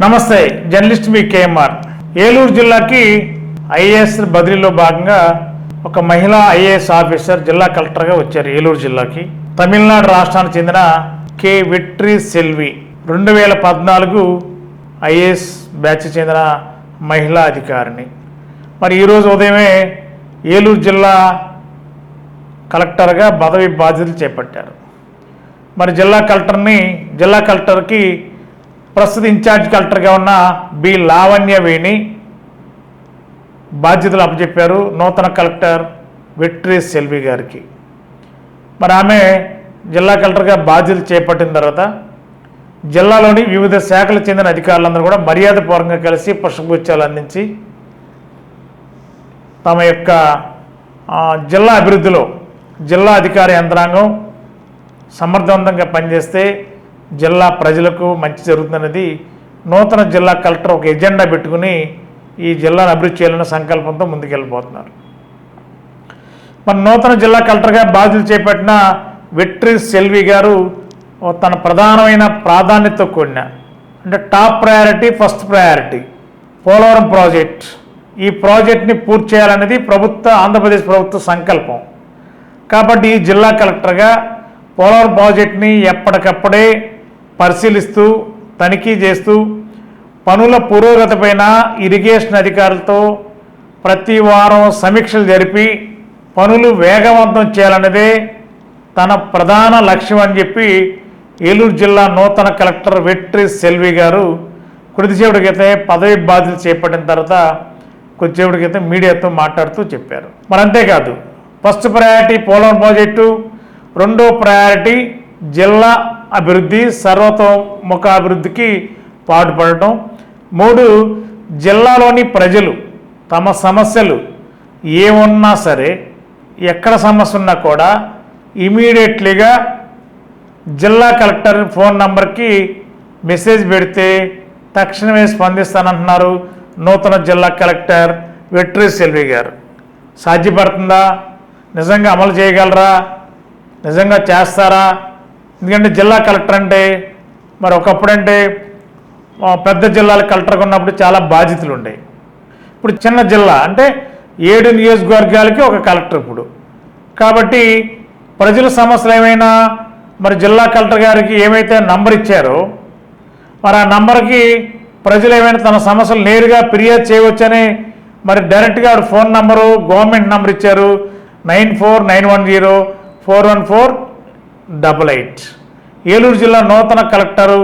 నమస్తే జర్నలిస్ట్ మీ కేఎంఆర్. ఏలూరు జిల్లాకి ఐఏఎస్ బదిలీలో భాగంగా ఒక మహిళా ఐఏఎస్ ఆఫీసర్ జిల్లా కలెక్టర్గా వచ్చారు ఏలూరు జిల్లాకి. తమిళనాడు రాష్ట్రానికి చెందిన కె. విట్రి సెల్వి. రెండు వేల పద్నాలుగు ఐఏఎస్ బ్యాచ్ చెందిన మహిళా అధికారిని. మరి ఈరోజు ఉదయమే ఏలూరు జిల్లా కలెక్టర్గా పదవి బాధ్యతలు చేపట్టారు. మరి జిల్లా కలెక్టర్ని జిల్లా కలెక్టర్కి ప్రస్తుత ఇన్ఛార్జ్ కలెక్టర్గా ఉన్న బి లావణ్య వేణి బాధ్యతలు అప్పచెప్పారు. నూతన కలెక్టర్ విట్రీ సెల్వి గారికి. మరి ఆమె జిల్లా కలెక్టర్గా బాధ్యతలు చేపట్టిన తర్వాత జిల్లాలోని వివిధ శాఖలకు చెందిన అధికారులందరూ కూడా మర్యాదపూర్వకంగా కలిసి పుష్పగుచ్చాలు అందించి తమ యొక్క జిల్లా అభివృద్ధిలో జిల్లా అధికార యంత్రాంగం సమర్థవంతంగా పనిచేస్తే జిల్లా ప్రజలకు మంచి జరుగుతున్నది నూతన జిల్లా కలెక్టర్ ఒక ఎజెండా పెట్టుకుని ఈ జిల్లాను అభివృద్ధి చేయాలన్న సంకల్పంతో ముందుకెళ్ళిపోతున్నారు. మన నూతన జిల్లా కలెక్టర్గా బాధ్యతలు చేపట్టిన విట్రి సెల్వి గారు ఓ తన ప్రధానమైన ప్రాధాన్యత కూడిన అంటే top priority first priority Polavaram project. ఈ ప్రాజెక్ట్ని పూర్తి చేయాలనేది ప్రభుత్వ ఆంధ్రప్రదేశ్ ప్రభుత్వ సంకల్పం. కాబట్టి ఈ జిల్లా కలెక్టర్గా పోలవరం ప్రాజెక్ట్ని ఎప్పటికప్పుడే పరిశీలిస్తూ తనిఖీ చేస్తూ పనుల పురోగతిపైన ఇరిగేషన్ అధికారులతో ప్రతి వారం సమీక్షలు జరిపి పనులు వేగవంతం చేయాలన్నదే తన ప్రధాన లక్ష్యం అని చెప్పి ఏలూరు జిల్లా నూతన కలెక్టర్ వెట్రి సెల్వి గారు కొద్దిసేపటి క్రితం పదవి బాధ్యతలు చేపట్టిన తర్వాత కొద్దిసేపటి క్రితం మీడియాతో మాట్లాడుతూ చెప్పారు. మరి అంతేకాదు ఫస్ట్ ప్రయారిటీ పోలవరం ప్రాజెక్టు రెండో ప్రయారిటీ జిల్లా అభివృద్ధి సర్వతోముఖ అభివృద్ధికి పాటుపడటం. మూడు జిల్లాలోని ప్రజలు తమ సమస్యలు ఏమున్నా సరే ఎక్కడ సమస్య ఉన్నా కూడా ఇమీడియట్లీగా జిల్లా కలెక్టర్ ఫోన్ నంబర్కి మెసేజ్ పెడితే తక్షణమే స్పందిస్తానంటున్నారు నూతన జిల్లా కలెక్టర్ వెట్రీ సెల్వి గారు. సాధ్యపడుతుందా? నిజంగా అమలు చేయగలరా? నిజంగా చేస్తారా? ఎందుకంటే జిల్లా కలెక్టర్ అంటే మరి ఒకప్పుడంటే పెద్ద జిల్లాల కలెక్టర్గా ఉన్నప్పుడు చాలా బాధ్యతలు ఉండేవి ఇప్పుడు చిన్న జిల్లా అంటే ఏడు నియోజకవర్గాలకి ఒక కలెక్టర్ ఇప్పుడు. కాబట్టి ప్రజల సమస్యలు ఏమైనా మరి జిల్లా కలెక్టర్ గారికి ఏమైతే నంబర్ ఇచ్చారో మరి ఆ నంబర్కి ప్రజలు ఏమైనా తన సమస్యలు నేరుగా ఫిర్యాదు చేయవచ్చని మరి డైరెక్ట్గా ఫోన్ నంబరు గవర్నమెంట్ నంబర్ ఇచ్చారు. Nine four nine one zero four one four double eight. Eluru జిల్లా నూతన కలెక్టరు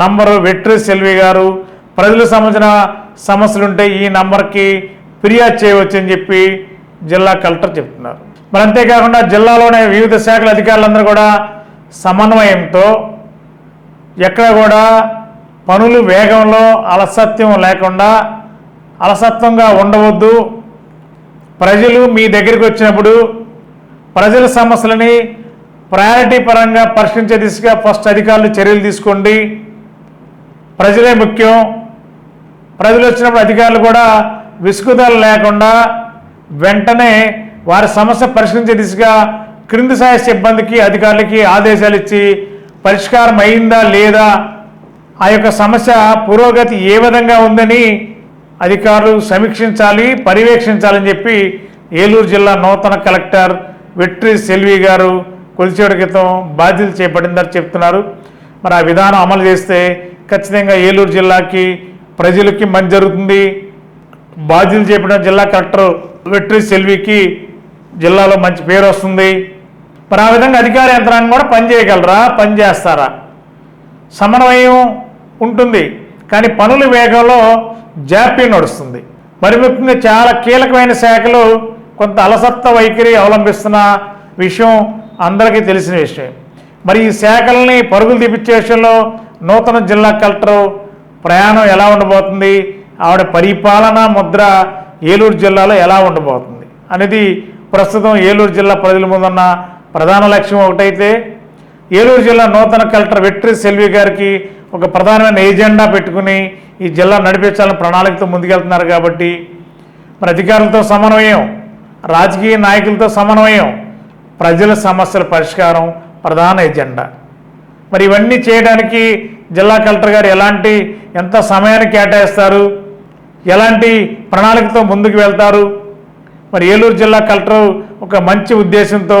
నంబరు వెట్రి సెల్వి గారు ప్రజలకు సంబంధించిన సమస్యలుంటే ఈ నంబర్కి ఫిర్యాదు చేయవచ్చని చెప్పి జిల్లా కలెక్టర్ చెప్తున్నారు. మరి అంతేకాకుండా జిల్లాలోనే వివిధ శాఖల అధికారులందరూ కూడా సమన్వయంతో ఎక్కడ కూడా పనులు వేగంలో అలసత్యం లేకుండా అలసత్వంగా ఉండవద్దు. ప్రజలు మీ దగ్గరికి వచ్చినప్పుడు ప్రజల సమస్యలని ప్రయారిటీ పరంగా పరిష్కరించే దిశగా ఫస్ట్ అధికారులు చర్యలు తీసుకోండి. ప్రజలే ముఖ్యం. ప్రజలు వచ్చినప్పుడు అధికారులు కూడా విసుగుదల లేకుండా వెంటనే వారి సమస్య పరిష్కరించే దిశగా క్రింది స్థాయి సిబ్బందికి అధికారులకి ఆదేశాలు ఇచ్చి పరిష్కారం అయిందా లేదా ఆ యొక్క సమస్య పురోగతి ఏ విధంగా ఉందని అధికారులు సమీక్షించాలి పర్యవేక్షించాలని చెప్పి ఏలూరు జిల్లా నూతన కలెక్టర్ వెట్రి సెల్వి గారు కొలిచేడు క్రితం బాధ్యతలు చేపట్టిందని చెప్తున్నారు. మరి ఆ విధానం అమలు చేస్తే ఖచ్చితంగా ఏలూరు జిల్లాకి ప్రజలకి మంచి జరుగుతుంది. బాధ్యతలు చేపట్టిన జిల్లా కలెక్టర్ వెట్రి సెల్వికి జిల్లాలో మంచి పేరు వస్తుంది. మరి ఆ విధంగా అధికార యంత్రాంగం కూడా పనిచేయగలరా పనిచేస్తారా సమన్వయం ఉంటుంది. కానీ పనుల వేగంలో జాప్యం నడుస్తుంది. మరి ముఖ్యంగా చాలా కీలకమైన శాఖలు కొంత అలసత్వ వైఖరి అవలంబిస్తున్న విషయం అందరికీ తెలిసిన విషయం. మరి ఈ శాఖల్ని పరుగులు తీపిచ్చే విషయంలో నూతన జిల్లా కలెక్టర్ ప్రయాణం ఎలా ఉండబోతుంది? ఆవిడ పరిపాలన ముద్ర ఏలూరు జిల్లాలో ఎలా ఉండబోతుంది? అనేది ప్రస్తుతం ఏలూరు జిల్లా ప్రజల ముందున్న ప్రధాన లక్ష్యం ఒకటైతే ఏలూరు జిల్లా నూతన కలెక్టర్ వెట్రి సెల్వి గారికి ఒక ప్రధానమైన ఎజెండా పెట్టుకుని ఈ జిల్లా నడిపించాలని ప్రణాళికతో ముందుకెళ్తున్నారు కాబట్టి మరి అధికారులతో సమన్వయం రాజకీయ నాయకులతో సమన్వయం ప్రజల సమస్యల పరిష్కారం ప్రధాన ఎజెండా. మరి ఇవన్నీ చేయడానికి జిల్లా కలెక్టర్ గారు ఎలాంటి ఎంత సమయాన్ని కేటాయిస్తారు ఎలాంటి ప్రణాళికతో ముందుకు వెళ్తారు మరి ఏలూరు జిల్లా కలెక్టర్ ఒక మంచి ఉద్దేశంతో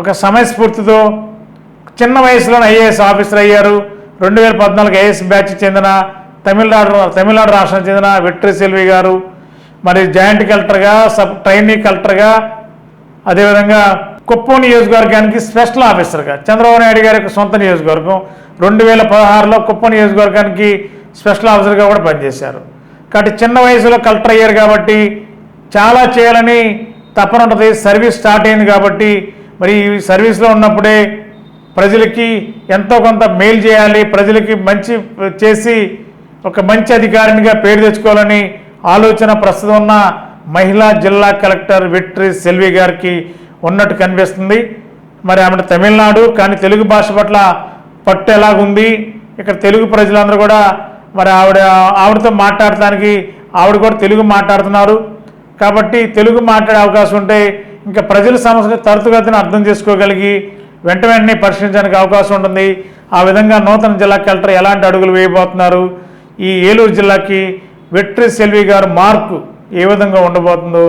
ఒక సమయస్ఫూర్తితో చిన్న వయసులోనే ఐఏఎస్ ఆఫీసర్ అయ్యారు. రెండు వేల పద్నాలుగు ఐఏఎస్ బ్యాచ్ చెందిన తమిళనాడు తమిళనాడు రాష్ట్రానికి చెందిన వెట్రి సెల్వి గారు మరి జాయింట్ కలెక్టర్గా సబ్ ట్రైనీ కలెక్టర్గా అదేవిధంగా కుప్పం నియోజకవర్గానికి స్పెషల్ ఆఫీసర్గా చంద్రబాబు నాయుడు గారి యొక్క సొంత నియోజకవర్గం. రెండు వేల పదహారులో కుప్పం నియోజకవర్గానికి స్పెషల్ ఆఫీసర్గా కూడా పనిచేశారు. కాబట్టి చిన్న వయసులో కలెక్టర్ అయ్యారు కాబట్టి చాలా చేయాలని తపన ఉంటుంది సర్వీస్ స్టార్ట్ అయింది కాబట్టి మరి ఈ సర్వీస్లో ఉన్నప్పుడే ప్రజలకి ఎంతో కొంత మేలు చేయాలి ప్రజలకి మంచి చేసి ఒక మంచి అధికారినిగా పేరు తెచ్చుకోవాలని ఆలోచన ప్రస్తుతం ఉన్న మహిళా జిల్లా కలెక్టర్ విక్టరీ సెల్వి గారికి ఉన్నట్టు కనిపిస్తుంది. మరి ఆమె తమిళనాడు కానీ తెలుగు భాష పట్ల పట్టు ఎలాగుంది? ఇక్కడ తెలుగు ప్రజలందరూ కూడా మరి ఆవిడ ఆవిడతో మాట్లాడటానికి ఆవిడ కూడా తెలుగు మాట్లాడుతున్నారు. కాబట్టి తెలుగు మాట్లాడే అవకాశం ఉంటే ఇంకా ప్రజల సమస్యలు తరచుగతిని అర్థం చేసుకోగలిగి వెంట వెంటనే పరిశీలించడానికి అవకాశం ఉంటుంది. ఆ విధంగా నూతన జిల్లా కలెక్టర్ ఎలాంటి అడుగులు వేయబోతున్నారు? ఈ ఏలూరు జిల్లాకి వెట్రి సెల్వి గారు మార్కు ఏ విధంగా ఉండబోతుందో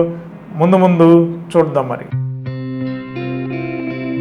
ముందు ముందు చూద్దాం మరి.